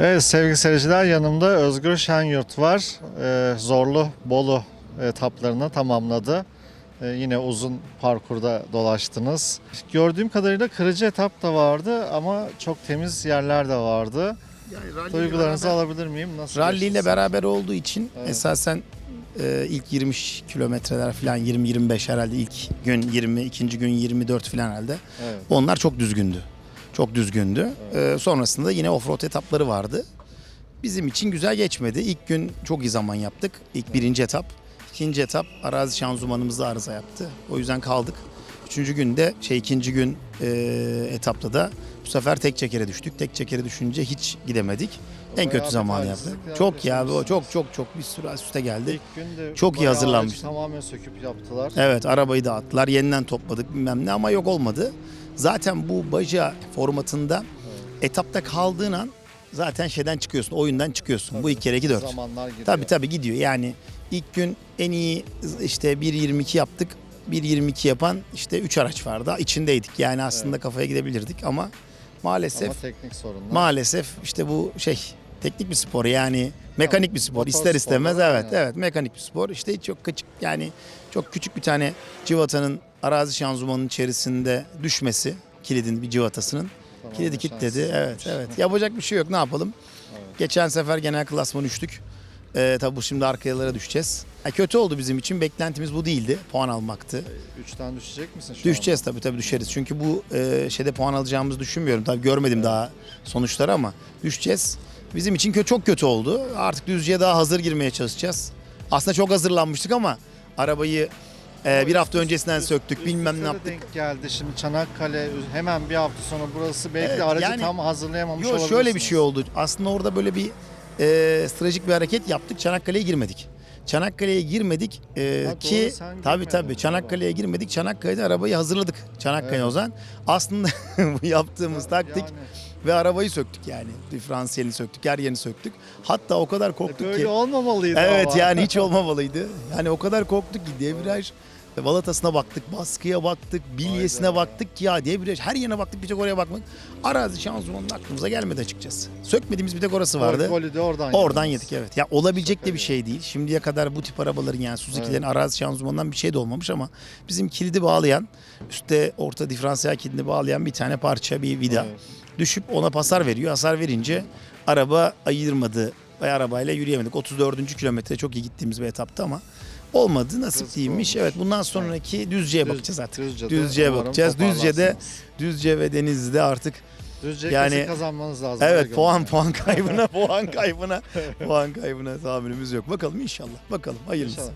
Evet sevgili seyirciler yanımda Özgür Şenyurt var. Ee, Zorlu Bolu etaplarını tamamladı. Ee, yine uzun parkurda dolaştınız. Gördüğüm kadarıyla kırıcı etap da vardı ama çok temiz yerler de vardı. Duygularınızı alabilir miyim? Nasıl Rally ile beraber olduğu için Evet. esasen e, ilk 20 kilometreler falan 20-25 herhalde ilk gün 20, ikinci gün 24 falan herhalde. Evet. Onlar çok düzgündü. Çok düzgündü. E, sonrasında yine offroad etapları vardı. Bizim için güzel geçmedi. İlk gün çok iyi zaman yaptık. İlk birinci etap. İkinci etap arazi şanzımanımızda arıza yaptı. O yüzden kaldık. Üçüncü günde şey ikinci gün e, etapta da bu sefer tek çekere düştük. Tek çekere düşünce hiç gidemedik. En kötü zamanı talihsizlik yaptı. ya, Çok ya bu çok çok çok bir sürü üst üste geldi. Çok iyi aracı Tamamen söküp yaptılar. Evet arabayı dağıttılar. Yeniden topladık bilmem ne ama yok olmadı. Zaten bu baja formatında etapta kaldığın an zaten şeyden çıkıyorsun. Oyundan çıkıyorsun. bu ilk kere 2 4. Zamanlar gidiyor. Tabii tabii gidiyor. Yani ilk gün en iyi işte 1.22 yaptık. 1.22 yapan işte 3 araç vardı. İçindeydik. Yani aslında kafaya gidebilirdik ama maalesef Ama teknik sorunlar. maalesef işte bu şey teknik bir spor yani mekanik bir spor ister istemez evet. yani. evet mekanik bir spor. İşte çok küçük yani çok küçük bir tane civatanın arazi şanzımanının içerisinde düşmesi kilidin bir civatasının. Tamamen kilidi kilitledi şanssızlık evet evet. Yapacak bir şey yok ne yapalım? Geçen sefer genel klasman düştük. Ee, tabii bu şimdi arkayalara düşeceğiz. Ha, kötü oldu bizim için beklentimiz bu değildi puan almaktı. Üçten düşecek misin şu Düşeceğiz tabii tabii düşeriz. Çünkü bu e, şeyde puan alacağımızı düşünmüyorum. Tabii görmedim daha sonuçları ama düşeceğiz. Bizim için kö çok kötü oldu. Artık düzceye daha hazır girmeye çalışacağız. Aslında çok hazırlanmıştık ama arabayı e, bir hafta öncesinden söktük. Bilmem ne yaptık. denk geldi şimdi Çanakkale hemen bir hafta sonra burası belki Evet, de aracı yani- tam hazırlayamamış Yo olabilirsiniz. şöyle bir şey oldu. Aslında orada böyle bir e, stratejik bir hareket yaptık. Çanakkale'ye girmedik. Çanakkale'ye girmedik e, Ha, doğru, ki sen tabii girmedin tabii. Çanakkale'ye girmedik. Çanakkale'de arabayı hazırladık. Çanakkale Evet. Ozan. Aslında bu yaptığımız taktik Yani, Ve arabayı söktük yani. Diferansiyelini söktük, her yerini söktük. Hatta o kadar e, korktuk böyle ki. olmamalıydı Evet ama. yani hiç olmamalıydı. Yani o kadar korktuk ki debriyaj balatasına baktık, baskıya baktık, bilyesine baktık ki ya debriyaj her yerine baktık bir tek oraya bakmak. Arazi şanzımanın aklımıza gelmedi açıkçası. Sökmediğimiz bir tek orası vardı. Golü de oradan Oradan yediniz. yedik evet. Ya olabilecek de bir şey değil. Şimdiye kadar bu tip arabaların yani Suzuki'lerin arazi şanzımanından bir şey de olmamış ama bizim kilidi bağlayan, üstte orta diferansiyel kilidini bağlayan bir tane parça, bir vida Evet. düşüp ona pasar veriyor. Hasar verince araba ayırmadı ve arabayla yürüyemedik. 34. kilometre çok iyi gittiğimiz bir etaptı ama olmadı. Nasip değilmiş. Evet bundan sonraki Düzce'ye Düz- bakacağız artık. Düzce'de Düzce'ye umarım bakacağız. Düzce'de toparlarsınız. Düzce ve Denizli'de artık Düzce yani- kazanmanız lazım. öyle evet puan görünüyor. puan kaybına puan kaybına puan kaybına tahammülümüz yok. Bakalım inşallah. Bakalım hayırlısı. İnşallah.